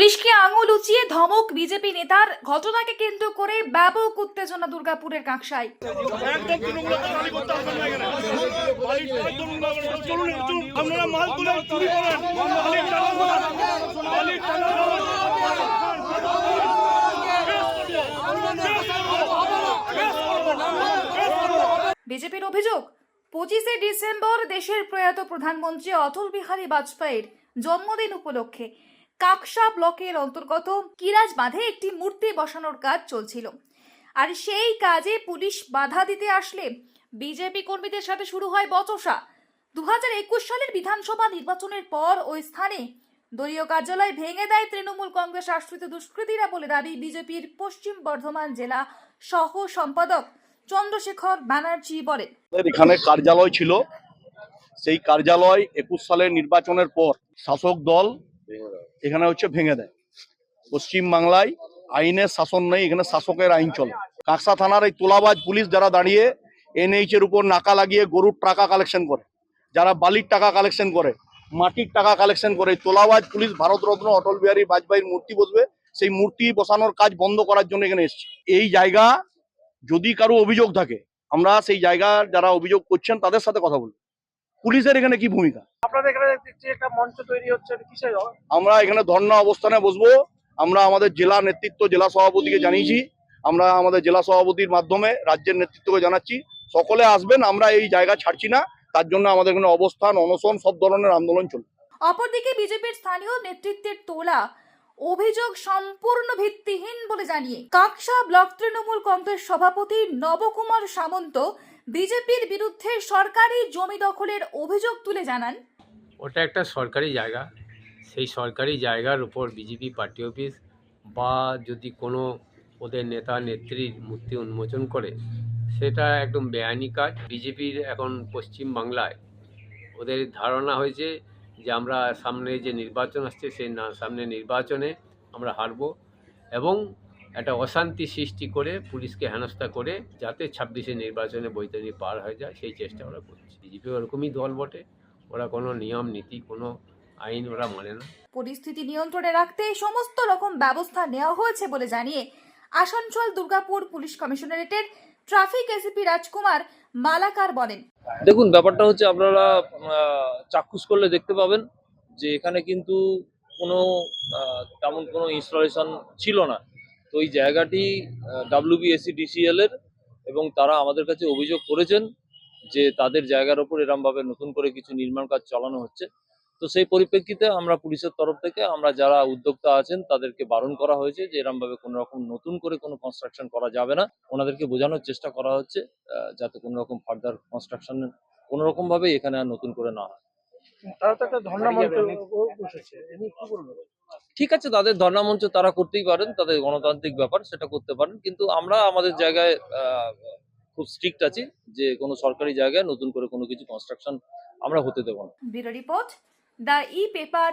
পুলিশকে আঙুল উঁচিয়ে ধমক বিজেপি নেতার ঘটনাকে কেন্দ্র করে ব্যাপক উত্তেজনা দুর্গাপুরের কাঁকসায় বিজেপির অভিযোগ পঁচিশে ডিসেম্বর দেশের প্রয়াত প্রধানমন্ত্রী অটল বিহারী বাজপেয়ীর জন্মদিন উপলক্ষে। কাকসা ব্লকের অন্তর্গত কিরাজ বাঁধে একটি মূর্তি বসানোর কাজ চলছিল। আর সেই কাজে পুলিশ বাধা দিতে আসলে বিজেপি কর্মীদের সাথে শুরু হয় বচসা। দু সালের বিধানসভা নির্বাচনের পর ওই স্থানে দলীয় কার্যালয় ভেঙে দেয় তৃণমূল কংগ্রেস আশ্রিত দুষ্কৃতীরা বলে দাবি বিজেপির পশ্চিম বর্ধমান জেলা সহ সম্পাদক চন্দ্রশেখর ব্যানার্জি বলেন। এখানে কার্যালয় ছিল। সেই কার্যালয় একুশ সালের নির্বাচনের পর শাসক দল এখানে হচ্ছে ভেঙে দেয়। পশ্চিম বাংলায় আইনের শাসন নেই, এখানে শাসকের আইন চলে। কাঁকসা থানার এই তোলাবাজ পুলিশ যারা দাঁড়িয়ে এনএইচ এর উপর নাকা লাগিয়ে গরুর টাকা কালেকশন করে, যারা বালির টাকা কালেকশন করে, মাটির টাকা কালেকশন করে তোলাবাজ পুলিশ ভারতরত্ন অটল বিহারী বাজপেয়ীর মূর্তি বসবে, সেই মূর্তি বসানোর কাজ বন্ধ করার জন্য এখানে এসেছে। এই জায়গা যদি কারও অভিযোগ থাকে, আমরা সেই জায়গার যারা অভিযোগ করছেন তাদের সাথে কথা বলব। পুলিশের এখানে কি ভূমিকা? আপনাদের এখানে দেখছি একটা মঞ্চ তৈরি হচ্ছে কিসের আমরা এখানে ধর্ণা অবস্থানে বসবো। আমরা আমাদের জেলা নেতৃত্ব জেলা সভাপতিকে জানিয়েছি। আমরা আমাদের জেলা সভাপতির মাধ্যমে রাজ্যের নেতৃত্বকে জানাচ্ছি। সকলে আসবেন আমরা এই জায়গা ছাড়ছি না। তার জন্য আমাদের এখানে অবস্থান অনশন সব ধরনের আন্দোলন চলবে অপরদিকে বিজেপির স্থানীয় নেতৃত্বের তোলা অভিযোগ সম্পূর্ণ ভিত্তিহীন বলে জানিয়ে কাকসা ব্লক তৃণমূল কংগ্রেস সভাপতি নবকুমার সামন্ত বিজেপির বিরুদ্ধে সরকারি জমি দখলের অভিযোগ তুলে জানান। ওটা একটা সরকারি জায়গা। সেই সরকারি জায়গার উপর বিজেপি পার্টি অফিস বা যদি কোনো ওদের নেতা নেত্রীর মূর্তি উন্মোচন করে, সেটা একদম বেআইনি কাজ। বিজেপির এখন পশ্চিম বাংলায় ওদের ধারণা হয়েছে যে আমরা সামনে যে নির্বাচন আসছে, সেই সামনে নির্বাচনে আমরা হারবো এবং একটা অশান্তি সৃষ্টি করে পুলিশকে হেনস্থা করে যাতে ছাব্বিশে নির্বাচনে বৈতরণী পার হয়ে যায় সেই চেষ্টা ওরা করছে। বিজেপি ওরকমই দল বটে ওরা কোনো নিয়ম নীতি কোনো আইন ওরা মানে না। পরিস্থিতি নিয়ন্ত্রণে রাখতে সমস্ত রকম ব্যবস্থা নেওয়া হয়েছে বলে জানিয়ে আসানসোল দুর্গাপুর পুলিশ কমিশনারেটের ট্রাফিক এসিপি রাজকুমার মালাকার বলেন। দেখুন ব্যাপারটা হচ্ছে আপনারা চাক্ষুষ করলে দেখতে পাবেন যে এখানে কিন্তু কোনো তেমন কোনো ইনস্টলেশন ছিল না। তো এই জায়গাটি ডাব্লিউবিএসসি ডিসিএল এর এবং তারা আমাদের কাছে অভিযোগ করেছেন যে তাদের জায়গার ওপর এরমভাবে নতুন করে কিছু নির্মাণ কাজ চালানো হচ্ছে। তো সেই পরিপ্রেক্ষিতে আমরা পুলিশের তরফ থেকে আমরা যারা উদ্যোক্তা আছেন, তাদেরকে বারণ করা হয়েছে যে এরমভাবে কোনো রকম নতুন করে কোনো কনস্ট্রাকশন করা যাবে না। ওনাদেরকে বোঝানোর চেষ্টা করা হচ্ছে যাতে কোনো রকম ফার্দার কনস্ট্রাকশন কোনো রকম ভাবে এখানে আর নতুন করে না হয়। তারা তো একটা ধর্ণা মঞ্চ বসেছে। কি বলব? ঠিক আছে তাদের ধর্ণা মঞ্চ তারা করতেই পারেন তাদের গণতান্ত্রিক ব্যাপার সেটা করতে পারেন কিন্তু আমরা আমাদের জায়গায় আহ, খুব স্ট্রিক্ট আছি যে কোনো সরকারি জায়গায় নতুন করে কোনো কিছু কনস্ট্রাকশন আমরা হতে দেবো না। Bureau report the E paper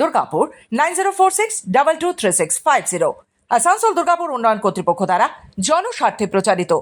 Durgapur nine zero four six double two three six five zero. Asansol Durgapur উন্নয়ন কর্তৃপক্ষ দ্বারা জনস্বার্থে প্রচারিত।